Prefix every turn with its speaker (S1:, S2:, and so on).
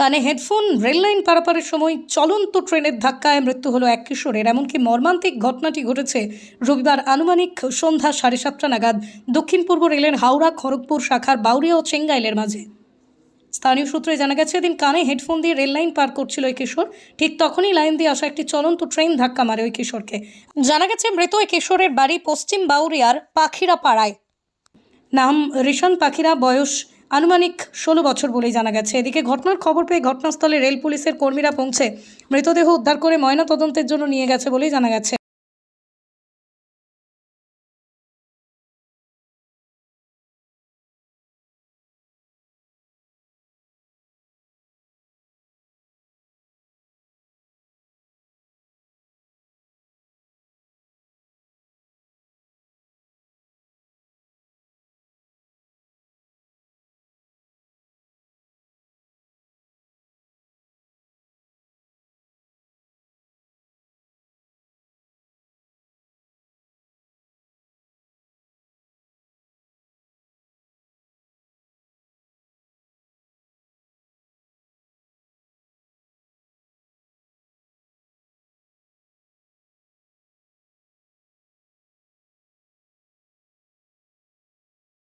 S1: কানে headphone, rail line পারাপারের সময় চলন্ত ট্রেনের ধাক্কায় মৃত্যু হলো এক কিশোরের। এমনকি মর্মান্তিক ঘটনাটি ঘটেছে রবিবার আনুমানিক সন্ধ্যা সাড়ে সাতটা নাগাদ দক্ষিণ পূর্ব রেলের হাওড়া, খড়গপুর শাখার বাউরিয়া ও চেঙ্গাইলের মাঝে। স্থানীয় সূত্রে জানা গেছে, এদিন কানে হেডফোন দিয়ে রেল লাইন পার করছিল ওই কিশোর। ঠিক তখনই লাইন দিয়ে আসা একটি চলন্ত ট্রেন ধাক্কা মারে ওই কিশোরকে। জানা গেছে, মৃত ওই কিশোরের বাড়ি পশ্চিম বাউরিয়ার পাখিরা পাড়ায় নাম রিশান পাখিরা, বয়স আনুমানিক ষোলো বছর বলেই জানা গেছে। এদিকে ঘটনার খবর পেয়ে ঘটনাস্থলে রেল পুলিশের কর্মীরা পৌঁছে মৃতদেহ উদ্ধার করে ময়নাতদন্তের জন্য নিয়ে গেছে বলেই জানা গেছে।